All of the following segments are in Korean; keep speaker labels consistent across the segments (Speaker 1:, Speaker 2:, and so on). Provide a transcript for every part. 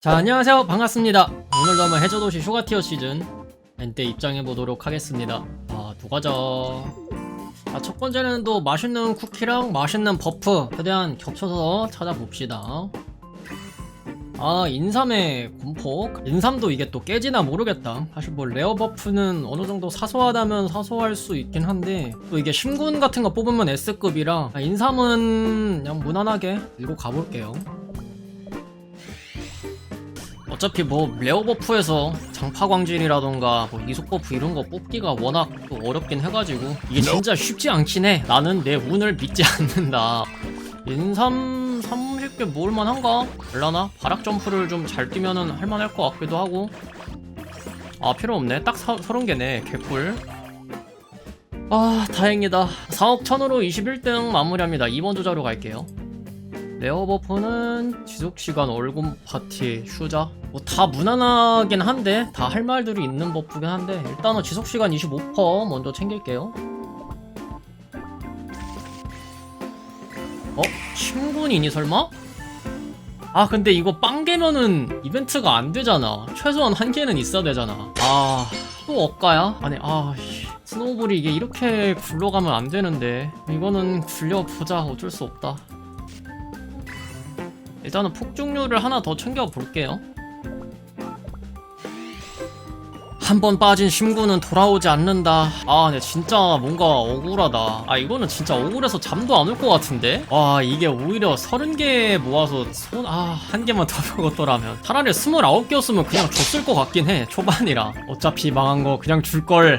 Speaker 1: 자 안녕하세요. 반갑습니다. 오늘도 한번 해저도시 휴가티어 시즌 엔때 입장해보도록 하겠습니다. 아 누가자. 아, 첫 번째는 또 맛있는 쿠키랑 맛있는 버프 최대한 겹쳐서 찾아봅시다. 아 인삼의 공포 인삼도 이게 또 깨지나 모르겠다. 사실 뭐 레어 버프는 어느 정도 사소하다면 사소할 수 있긴 한데 또 이게 심군 같은 거 뽑으면 S급이라 아, 인삼은 그냥 무난하게 들고 가볼게요 어차피 뭐 레어 버프에서 장파 광질이라던가 뭐 이속 버프 이런 거 뽑기가 워낙 또 어렵긴 해가지고 이게 진짜 쉽지 않긴 해. 나는 내 운을 믿지 않는다. 인삼 30개 모을만 한가? 될라나? 바락 점프를 좀 잘 뛰면은 할만할 것 같기도 하고. 아 필요 없네. 딱 사, 30개네. 개꿀. 아 다행이다. 4억 1000으로 21등 마무리합니다. 2번 조자로 갈게요. 레어 버프는 지속시간 얼굴 파티 휴자 뭐 다 무난하긴 한데 다 할 말들이 있는 버프긴 한데 일단은 지속시간 25% 먼저 챙길게요 어? 신군이니 설마? 아 근데 이거 빵 개면은 이벤트가 안 되잖아 최소한 한 개는 있어야 되잖아 아 또 억가야? 아니 아 씨. 스노우볼이 이게 이렇게 굴러가면 안 되는데 이거는 굴려보자 어쩔 수 없다 일단은 폭죽류를 하나 더 챙겨볼게요. 한 번 빠진 심구는 돌아오지 않는다. 아, 네, 진짜 뭔가 억울하다. 아, 이거는 진짜 억울해서 잠도 안 올 것 같은데? 와, 이게 오히려 30개 모아서 손, 아, 한 개만 더 먹었더라면. 차라리 29개였으면 그냥 줬을 것 같긴 해, 초반이라. 어차피 망한 거 그냥 줄걸.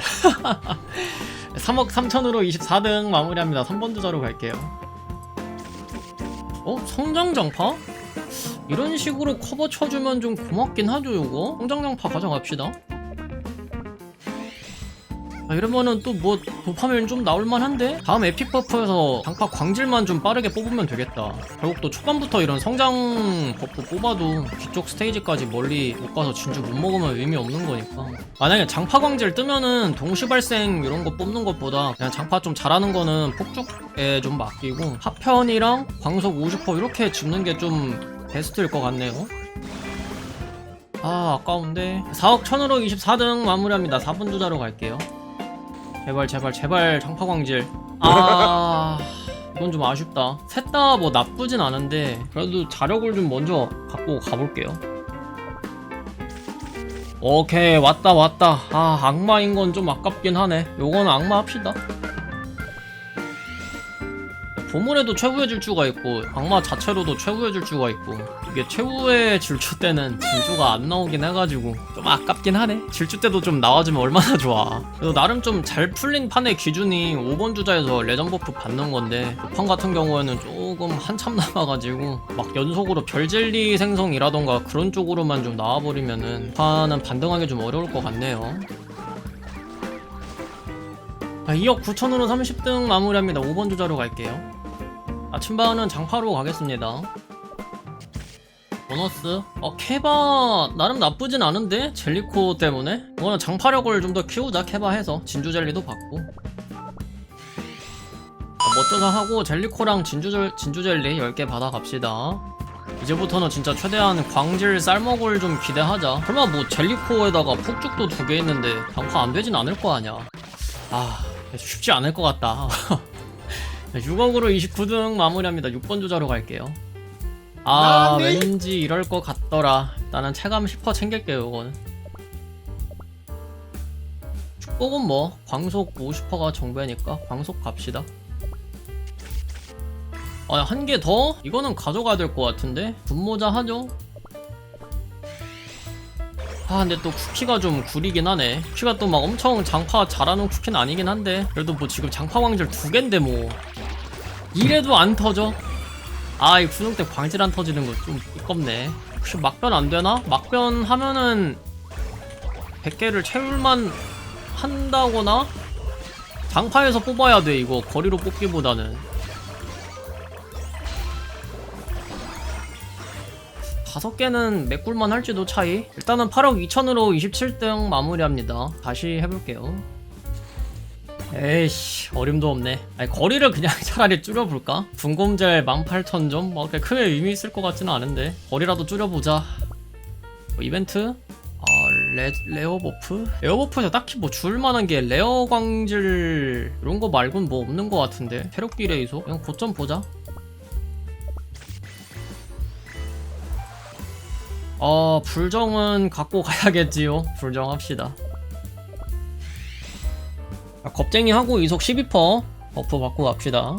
Speaker 1: 3억 3천으로 24등 마무리합니다. 3번 주자로 갈게요. 어? 성장장파? 이런 식으로 커버 쳐주면 좀 고맙긴 하죠 요거 성장장파 가져갑시다 아, 이러면은 또 뭐 도파민 좀 나올만한데? 다음 에픽 버프에서 장파 광질만 좀 빠르게 뽑으면 되겠다. 결국 또 초반부터 이런 성장 버프 뽑아도 뒤쪽 스테이지까지 멀리 못 가서 진주 못 먹으면 의미 없는 거니까. 만약에 장파 광질 뜨면은 동시 발생 이런 거 뽑는 것보다 그냥 장파 좀 잘하는 거는 폭죽에 좀 맡기고 하편이랑 광속 50% 이렇게 집는 게 좀 베스트일 것 같네요. 아 아까운데. 4억 1000으로 24등 마무리합니다. 4분 주자로 갈게요 제발 제발 제발 장파광질. 아. 이건 좀 아쉽다. 셋 다 뭐 나쁘진 않은데 그래도 자력을 좀 먼저 갖고 가볼게요. 오케이 왔다 왔다. 아 악마인 건 좀 아깝긴 하네. 요거는 악마 합시다 보물에도 최후의 질주가 있고 악마 자체로도 최후의 질주가 있고 이게 최후의 질주 때는 진주가 안 나오긴 해가지고 좀 아깝긴 하네. 질주 때도 좀 나와주면 얼마나 좋아. 그래도 나름 좀 잘 풀린 판의 기준이 5번 주자에서 레전 버프 받는 건데 그판 같은 경우에는 조금 한참 남아가지고 막 연속으로 별젤리 생성이라던가 그런 쪽으로만 좀 나와버리면은 판은 반등하기 좀 어려울 것 같네요. 아, 2억 9천으로 30등 마무리합니다. 5번 주자로 갈게요 아침반은 장파로 가겠습니다. 보너스? 어, 케바, 나름 나쁘진 않은데? 젤리코 때문에? 이거는 장파력을 좀 더 키우자, 케바 해서. 진주 젤리도 받고. 아, 멋져서 하고, 젤리코랑 진주, 젤, 진주 젤리 10개 받아 갑시다. 이제부터는 진짜 최대한 광질 쌀먹을 좀 기대하자. 설마 뭐 젤리코에다가 폭죽도 두 개 있는데, 장파 안 되진 않을 거 아니야. 아, 쉽지 않을 것 같다. 6억으로 29등 마무리합니다. 6번 주자로 갈게요. 아,
Speaker 2: 아, 네.
Speaker 1: 왠지 이럴 것 같더라. 나는 체감 10% 챙길게요, 이거는. 축복은 뭐, 광속 50%가 정배니까 광속 갑시다. 아, 한 개 더? 이거는 가져가야 될 것 같은데? 분모자 하죠? 아 근데 또 쿠키가 좀 구리긴 하네 쿠키가 또 막 엄청 장파 잘하는 쿠키는 아니긴 한데 그래도 뭐 지금 장파 광질 두 갠데 뭐 이래도 안 터져 아이 구능 때 광질 안 터지는 거좀 이껍네 혹시 막변 안 되나? 막변 하면은 100개를 채울만 한다거나? 장파에서 뽑아야 돼 이거 거리로 뽑기보다는 다섯 개는 메꿀만 할지도 차이. 일단은 8억 2천으로 27등 마무리합니다. 다시 해볼게요. 에이씨 어림도 없네. 아니 거리를 그냥 차라리 줄여볼까? 분곰젤 18,000점? 뭐 그렇게 크게 의미 있을 것 같지는 않은데 거리라도 줄여보자. 뭐 이벤트 아 레, 레어 버프? 레어 버프에서 딱히 뭐 줄만한 게 레어 광질 이런 거 말고는 뭐 없는 것 같은데 체력 비레이소 그냥 고점 보자 어 불정은 갖고 가야겠지요 불정합시다 자, 겁쟁이 하고 이속 12% 버프 받고 갑시다.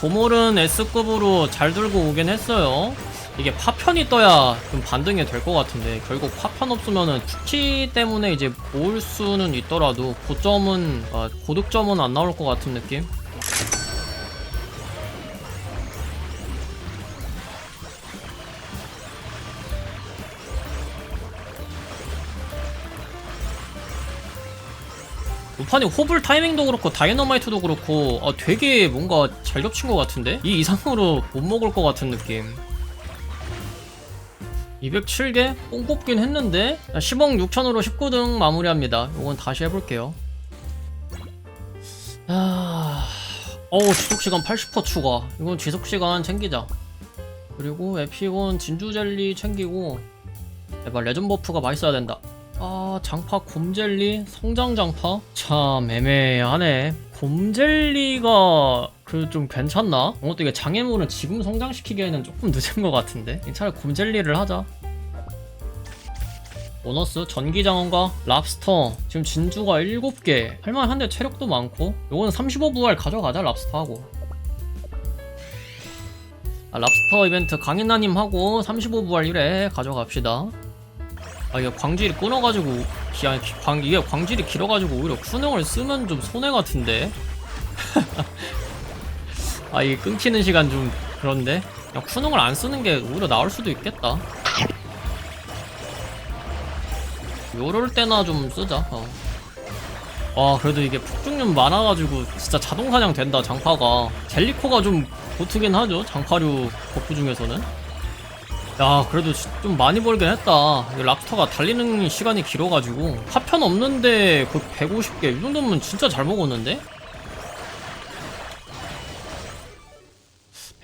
Speaker 1: 보몰은 S급으로 잘 들고 오긴 했어요. 이게 파편이 떠야 좀 반등이 될 것 같은데 결국 파편 없으면은 쿠키 때문에 이제 모을 수는 있더라도 고점은 아, 고득점은 안 나올 것 같은 느낌 판이 호불 타이밍도 그렇고 다이너마이트도 그렇고 아, 되게 뭔가 잘 겹친 것 같은데? 이 이상으로 못 먹을 것 같은 느낌. 207개? 뽕 뽑긴 했는데? 10억 6천으로 19등 마무리합니다. 이건 다시 해볼게요. 아... 어우 지속시간 80% 추가. 이건 지속시간 챙기자. 그리고 에픽은 진주젤리 챙기고 제발 레전 버프가 맛있어야 된다 아 장파 곰젤리 성장 장파? 참 애매하네. 곰젤리가 그 좀 괜찮나? 어, 또 이게 장애물은 지금 성장시키기에는 조금 늦은 것 같은데. 차라리 곰젤리를 하자. 보너스 전기장어과 랍스터. 지금 진주가 7개. 할만한데 체력도 많고. 요거는 35부활 가져가자 랍스터하고. 아, 랍스터 이벤트 강인나님 하고 35부활 1회 가져갑시다 아 이게 광질이 끊어가지고 기- 광, 이게 광질이 길어가지고 오히려 쿠능을 쓰면 좀 손해 같은데? 아 이게 끊기는 시간 좀 그런데? 그냥 쿠능을 안 쓰는 게 오히려 나을 수도 있겠다. 요럴 때나 좀 쓰자 어. 와 그래도 이게 폭중률 많아가지고 진짜 자동 사냥 된다 장파가. 젤리코가 좀 보트긴 하죠 장파류 버프 중에서는 야 그래도 시- 좀 많이 벌긴 했다. 이 랍스터가 달리는 시간이 길어가지고. 파편 없는데 곧 150개. 이 정도면 진짜 잘 먹었는데?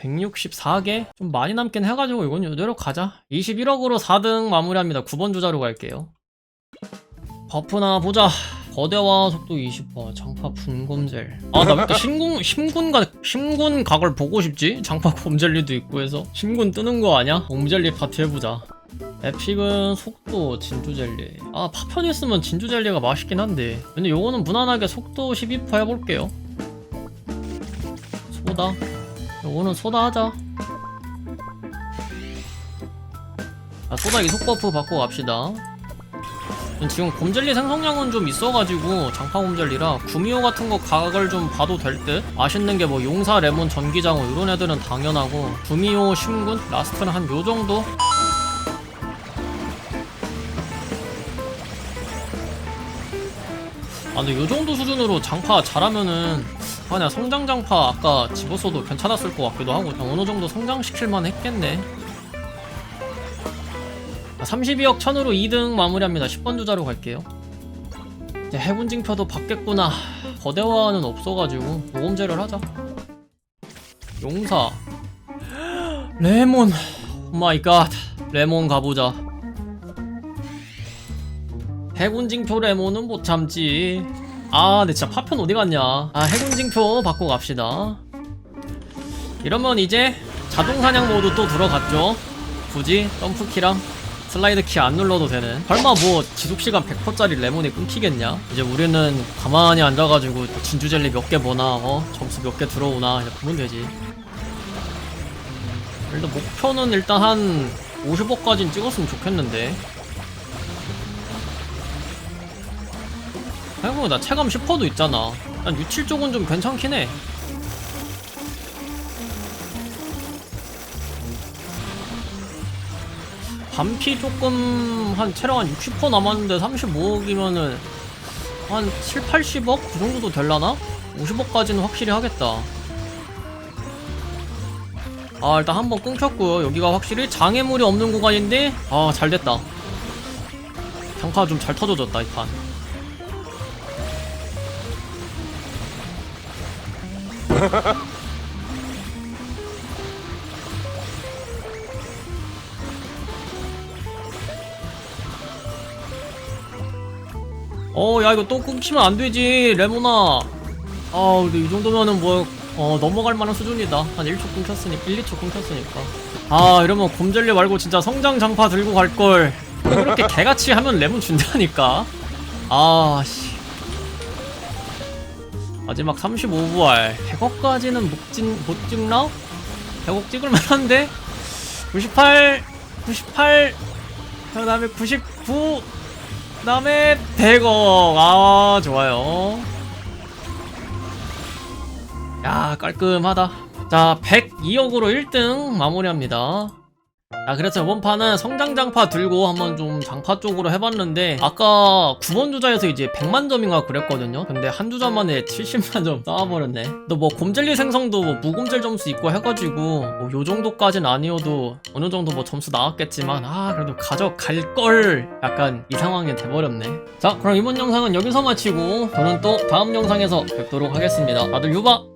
Speaker 1: 164개? 좀 많이 남긴 해가지고 이건 이대로 가자. 21억으로 4등 마무리합니다. 9번 주자로 갈게요. 버프나 보자 거대화 속도 20% 장파 분검젤. 아나 왜 이렇게 심군 심군각 심군 각을 보고 싶지? 장파 곰젤리도 있고 해서 심군 뜨는 거 아니야? 곰젤리 파티 해보자. 에픽은 속도 진주젤리. 아 파편 있으면 진주젤리가 맛있긴 한데. 근데 요거는 무난하게 속도 12% 해볼게요. 소다. 요거는 소다 하자. 아 소다 이속 버프 받고 갑시다 지금 곰젤리 생성량은 좀 있어가지고 장파 곰젤리라 구미호 같은 거 각을 좀 봐도 될 듯? 맛있는 게 뭐 용사, 레몬, 전기장어 이런 애들은 당연하고 구미호, 심군, 라스트는 한 요 정도? 아 근데 요 정도 수준으로 장파 잘하면은 아 그냥 성장 장파 아까 집었어도 괜찮았을 것 같기도 하고 어느 정도 성장시킬만 했겠네 32억 천으로 2등 마무리합니다. 10번 주자로 갈게요. 이제 해군 징표도 받겠구나. 거대화는 없어가지고 모험제를 하자. 용사. 레몬. 오 마이 갓. 레몬 가보자. 해군 징표 레몬은 못 참지. 아, 근데 진짜 파편 어디 갔냐. 아, 해군 징표 받고 갑시다. 이러면 이제 자동 사냥 모드 또 들어갔죠. 굳이 점프키랑 슬라이드 키 안 눌러도 되는 설마 뭐 지속시간 100%짜리 레몬이 끊기겠냐? 이제 우리는 가만히 앉아가지고 진주젤리 몇 개 보나 어? 점수 몇 개 들어오나 이제 보면 되지. 일단 목표는 일단 한 50억까지는 찍었으면 좋겠는데. 생각해보면 나 체감 10%도 있잖아. 난 유칠 쪽은 좀 괜찮긴 해 반피 조금 한 체력 한 60% 남았는데 35억이면은 한 7, 80억? 그 정도도 될라나? 50억까지는 확실히 하겠다 아 일단 한번 끊겼고요 여기가 확실히 장애물이 없는 구간인데 아 잘됐다 장파 좀잘 터져졌다 이판 어, 야, 이거 또 끊기면 안 되지, 레모나. 아, 근데 이 정도면은 뭐, 어, 넘어갈 만한 수준이다. 한 1초 끊겼으니까, 1, 2초 끊겼으니까. 아, 이러면 곰젤리 말고 진짜 성장 장파 들고 갈걸. 그렇게 개같이 하면 레몬 준다니까. 아, 씨. 마지막 35부활. 100억까지는 못, 찍, 못 찍나? 100억 찍을 만한데? 98, 98, 그 다음에 99, 그 다음에 100억. 아, 좋아요. 야, 깔끔하다. 자, 102억으로 1등 마무리합니다. 자, 그래서 이번 판은 성장장파 들고 한번 좀 장파 쪽으로 해봤는데, 아까 9번 주자에서 이제 100만 점인가 그랬거든요? 근데 한 주자 만에 70만 점 쌓아버렸네. 또 뭐 곰젤리 생성도 뭐 무곰젤 점수 있고 해가지고, 뭐 요 정도까진 아니어도 어느 정도 뭐 점수 나왔겠지만, 아, 그래도 가져갈 걸! 약간 이 상황이 돼버렸네. 자, 그럼 이번 영상은 여기서 마치고, 저는 또 다음 영상에서 뵙도록 하겠습니다. 다들 유바!